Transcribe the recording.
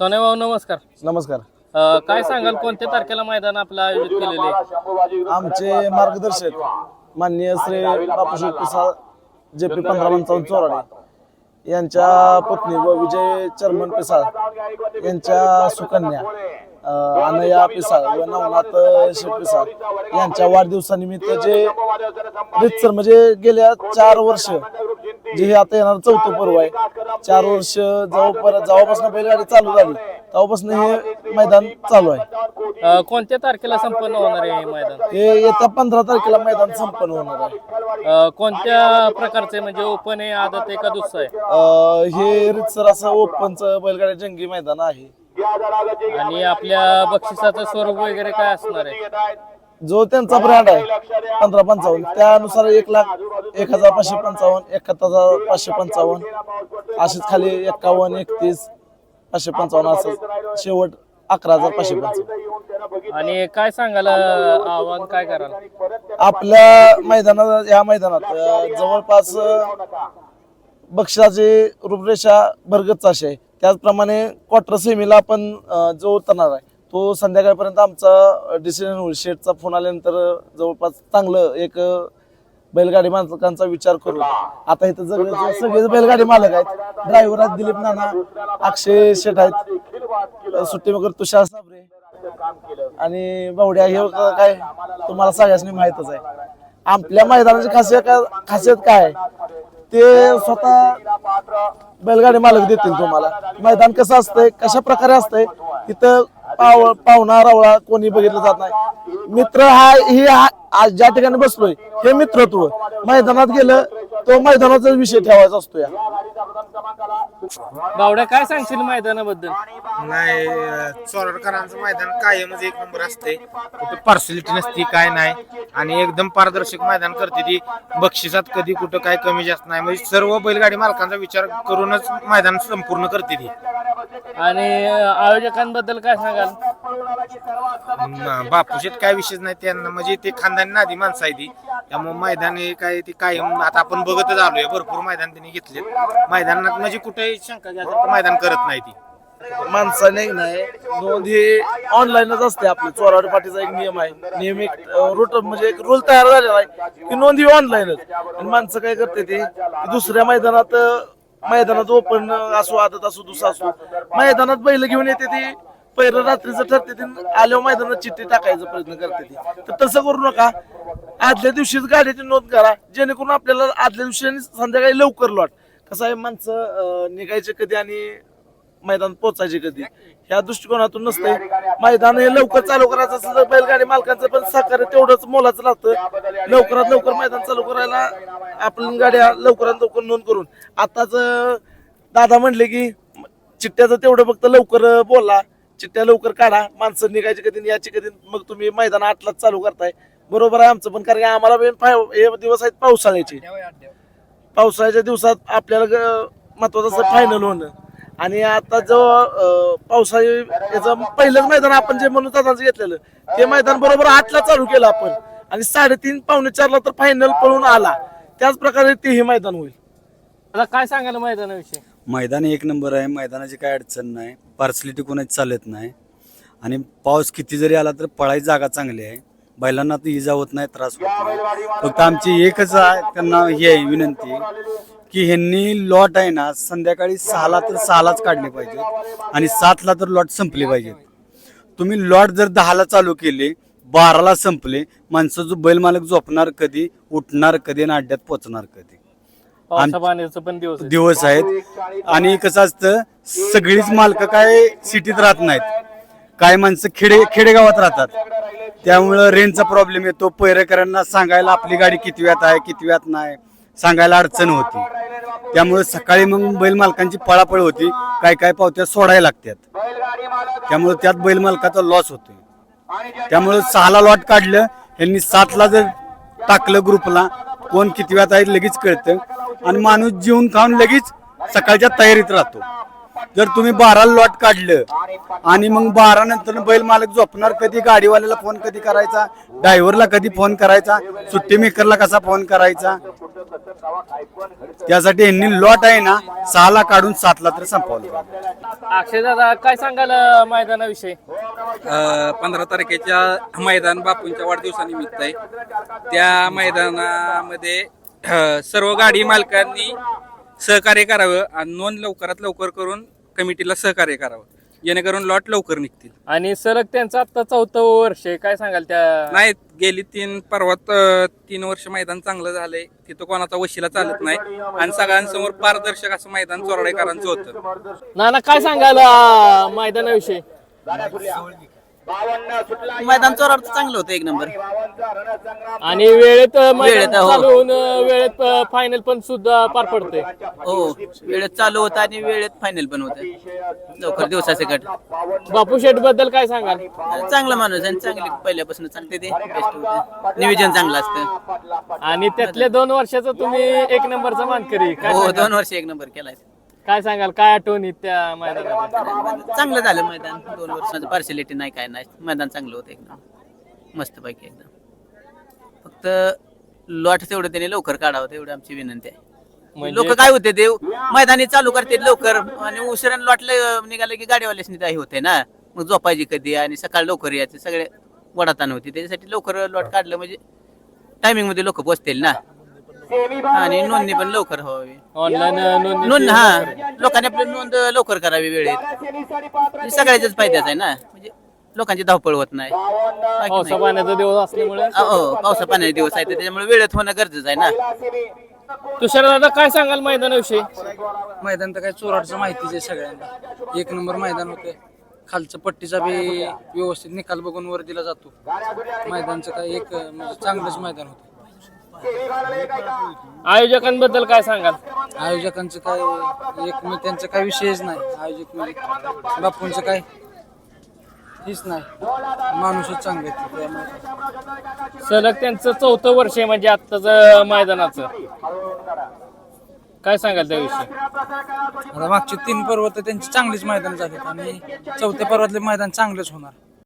सोने भाऊ नमस्कार. नमस्कार. अ, काय सांगाल कोणत्या तारखेला मैदान आपलं आयोजित केलेलं आहे? आमचे मार्गदर्शक माननीय श्री बापूजी पिसाळ जे पी पंधरा पंचावन्न चोराडे यांच्या पत्नी व विजय चर्मन पिसाळ यांच्या सुकन्या अं, अनया पिसाळ व नवनाथ शेठ पिसाळ यांच्या वाढदिवसानिमित्त जे रितसर म्हणजे गेल्या चार वर्ष जे हे आता येणार चौथं पर्व आहे. चार वर्ष जवळ जेव्हापासून बैलगाडी चालू झाली. तेव्हापासून हे मैदान चालू आहे. अ, कोणत्या तारखेला संपन्न होणार आहे हे मैदान? हे येत्या पंधरा तारखेला मैदान संपन्न होणार आहे. अ, कोणत्या प्रकारचे म्हणजे ओपन आहे आदत आहे का दुसरं आहे? अं, हे रितसर असं ओपनचं बैलगाड्या जंगी मैदान आहे. आणि आपल्या बक्षिसाचं स्वरूप वगैरे काय असणार आहे? जो त्यांचा ब्रँड आहे पंधरा पंचावन्न. त्यानुसार एक लाख एक हजार पाचशे पंचावन्न एकाहत्तर हजार पाचशे पंचावन्न. असेच खाली एक्कावन्न एकतीस पाचशे पंचावन्न असं शेवट अकरा हजार पाचशे पंचावन्न. आणि काय सांगाल अ, आव्हान काय कराल? आपल्या मैदानात या मैदानात जवळपास अं, बक्षिसाची रूपरेषा भरगतच अशी आहे. त्याचप्रमाणे क्वार्टर सेमीला आपण जो उतरणार आहे तो संध्याकाळपर्यंत आमचा डिसिजन होईल. शेटचा फोन आल्यानंतर जवळपास चांगलं एक बैलगाडी मालकांचा विचार करू आता इथं सगळे सगळे बैलगाडी मालक आहेत. ड्रायव्हर आहेत दिलीप नाना अक्षय शेठ आहेत. सुट्टी मगर तुषार साबरे. आणि बावड्या हे काय तुम्हाला सगळ्यांनी माहितच आहे. आपल्या मैदानाची खासियत काय खासियत काय? ते स्वतः बैलगाडी मालक देतील तुम्हाला. मैदान कसं असतंय कशा प्रकारे असतंय तिथं पाव पाहुणा रावळा कोणी बघितलं जात नाही. मित्र हा ही आज ज्या ठिकाणी बसलोय हे मित्रत्व मैदानात गेलं तो मैदानाचा विषय ठेवायचा असतो या. बावड्या काय सांगशील मैदानाबद्दल? नाही चोरडकरांचं मैदान कायमच एक नंबर असते कुठं पार्सलिटी नसती काय नाही. आणि एकदम पारदर्शक मैदान करते ती. बक्षिसात कधी कुठं काय कमी जास्त नाही. म्हणजे सर्व बैलगाडी मालकांचा विचार करूनच मैदान संपूर्ण करते ती. आणि आयोजकांबद्दल काय सांगाल? न- बापूशेत काय विषय नाही त्यांना म्हणजे ते खानदानी नादी माणसं आहे ती त्यामुळे मैदान हे काय ते कायम आता आपण बघतच आलोय भरपूर मैदान त्यांनी घेतले मैदानात म्हणजे कुठेही शंका घ्यायचं मैदान करत नाही ती. माणसाने नाही नोंद ही ऑनलाईनच असते आपली. चोराडी पाठीचा एक नियम आहे. नियम एक रूट म्हणजे एक रूल तयार झालेला आहे की नोंद ही ऑनलाईनच आणि माणसं काय करते ते? दुसऱ्या मैदानात मैदानात ओपन असो आदत असो दुसरा असो. मैदानात बैल घेऊन येते ती. पहिलं रात्रीचं ठरते ती आल्यावर मैदानात चिठ्ठी टाकायचा प्रयत्न करते ती. तर तसं करू नका. आदल्या दिवशीच गाडीची नोंद करा. जेणेकरून आपल्याला आदल्या दिवशी आणि संध्याकाळी लवकर लॉट कसं आहे माणसं निघायचे कधी आणि मैदान पोचायचे कधी? ह्या दृष्टिकोनातून नसते मैदान हे लवकर चालू करायचं असेल तर बैलगाडी मालकांचं पण सहकार्य तेवढंच मोलाचं लागतं. लवकरात लवकर मैदान चालू करायला आपण गाड्या लवकरात लवकर नोंद करून. आताच दादा म्हणले की चिठ्ठ्याचं तेवढं फक्त लवकर बोला. चिठ्ठ्या लवकर काढा माणसं निघायची कधी आणि याची कधी मग तुम्ही मैदान आठलाच चालू करताय. बरोबर आहे आमचं पण कारण की आम्हाला हे दिवस आहेत पावसाळ्याचे. पावसाळ्याच्या दिवसात आपल्याला ग- महत्वाचं फायनल होणं. आणि आता जो पावसाळी याचं पहिलंच मैदान आपण जे म्हणून दादांचं घेतलेलं ते मैदान बरोबर आठला चालू केलं आपण. आणि साडेतीन पावणे चारला तर फायनल पळून आला. त्याच प्रकारे तेही मैदान होईल. आता काय सांगाल मैदानाविषयी? मैदान एक नंबर आहे मैदानाची काय अडचण नाही पार्सलिटी कोणाची चालत नाही. आणि पाऊस किती जरी आला तर पळायची जागा चांगली आहे. बैलांना तर इजा होत नाही त्रास होत नाही. फक्त आमची एकच आहे त्यांना ही आहे विनंती की ह्यांनी लॉट आहे ना संध्याकाळी सहाला तर सहालाच काढले पाहिजे आणि सातला तर लॉट संपली पाहिजेत. तुम्ही लॉट जर दहाला चालू केले बाराला संपले माणसं जो बैल मालक झोपणार कधी उठणार कधी आणि अड्ड्यात पोचणार कधी. पण दिवस आहे. दिवस आहेत. आणि कसं असतं सगळीच मालकं काय सिटीत राहत नाहीत. काय माणसं खेडे खेडेगावात राहतात. त्यामुळं रेंजचा प्रॉब्लेम येतो. पैरेकरांना सांगायला आपली गाडी किती वेळात आहे किती वेळात नाही सांगायला अडचण होती. त्यामुळे सकाळी मग बैल मालकांची पळापळ होती. काय काय पावत्या सोडायला लागतात. त्यामुळे त्यात बैल मालकाचा लॉस होतोय. त्यामुळे सहाला लॉट काढलं. यांनी सातला जर टाकलं ग्रुपला कोण किती वेळात आहे लगेच कळतं. आणि माणूस जेवून खाऊन लगेच सकाळच्या तयारीत राहतो. जर तुम्ही बारा लॉट काढलं आणि मग बारा नंतर बैल मालक झोपणार कधी गाडीवाल्याला फोन कधी करायचा ड्रायव्हरला कधी फोन करायचा सुट्टी मेकरला कसा फोन करायचा? त्यासाठी यांनी लॉट आहे ना सहाला काढून सातला तर संपवलं. अक्षय दादा काय सांगाल मैदानाविषयी? पंधरा तारखेच्या मैदान बापूंच्या वाढदिवसानिमित्त आहे. त्या मैदानामध्ये अ, सर्व गाडी मालकांनी सहकार्य करावं आणि नोंद लवकरात लवकर करून कमिटीला सहकार्य करावं. जेणेकरून लॉट लवकर निघतील. आणि सलग त्यांचं आता चौथं वर्ष आहे. काय सांगाल त्या नाही गेली तीन परवात अ, तीन वर्ष मैदान चांगलं झालंय. तिथं कोणाचा वशिला चालत नाही. आणि सगळ्यांसमोर पारदर्शक असं मैदान चोरडेकरांचं होतं. नाना काय सांगाल मैदानाविषयी? मैदान चोरावर चांगलं होतं एक नंबर. आणि वेळेत वेळेत, हो. वेळेत फायनल पण सुद्धा पार पडते हो वेळेत चालू होतं आणि वेळेत फायनल पण होतं. लवकर दिवसाचे गट. बापू शेठबद्दल काय सांगाल? चांगला माणूस आणि चांगले पहिल्यापासून चांगले ते बेस्ट होतं. नियोजन चांगलं असतं. आणि त्यातल्या दोन वर्षाचा तुम्ही एक नंबरचा मानकरी. काय हो सांगाल? दोन वर्ष एक नंबर केलाय. काय सांगाल? काय आठवणी त्या मैदानात चांगलं झालं मैदान. दोन वर्षाचं पार्शलिटी नाही काय नाही. मैदान चांगलं होतं एकदम. मस्त पैकी एकदम. फक्त लॉट तेवढं त्याने लवकर काढावं तेवढं आमची विनंती आहे. म्हणजे? लोक काय होते ते मैदानी चालू करते लवकर. आणि उशिराने लॉट निघालं की गाडीवाल्यासनी काही होते ना. मग झोपायची कधी आणि सकाळ लवकर यायचे. सगळे वडाताण होती. त्याच्यासाठी लवकर लॉट काढलं म्हणजे टायमिंगमध्ये लोक पोचतील ना. आणि नोंदणी पण लवकर व्हावी. ऑनलाईन नोंद नोंदणी हा लोकांनी आपली नोंद लवकर करावी वेळेत. म्हणजे सगळ्याच्याच फायद्याच आहे ना. म्हणजे लोकांची धावपळ होत नाही. पावसा. पाण्याचा दिवस असल्यामुळे. हो पावसा पाण्याचे दिवस आहेत त्याच्यामुळे वेळेत होणं गरजेचं आहे ना. तुषार दादा काय सांगाल मैदानाविषयी? मैदान तर काय चोराटचं माहितीच आहे सगळ्यांना. एक नंबर मैदान होते खालचं पट्टीचा बी व्यवस्थित निकाल बघून वर दिला जातो. मैदानचं काय एक म्हणजे चांगलंच मैदान होतं आयोजकांबद्दल काय सांगाल? आयोजकांचं काय एक मी त्यांचं काय विषयच नाही. आयोजक म्हणजे बापूंचं काय? हेच नाही. माणूसच चांगले आहेत त्यामुळे सलग त्यांचं चौथं वर्ष आहे म्हणजे आत्ताच मैदानाचं. काय सांगाल त्याविषयी? आता मागचे तीन पर्व तर त्यांची चांगलीच मैदान झालीत आणि चौथ्या पर्वातले मैदान चांगलेच होणार.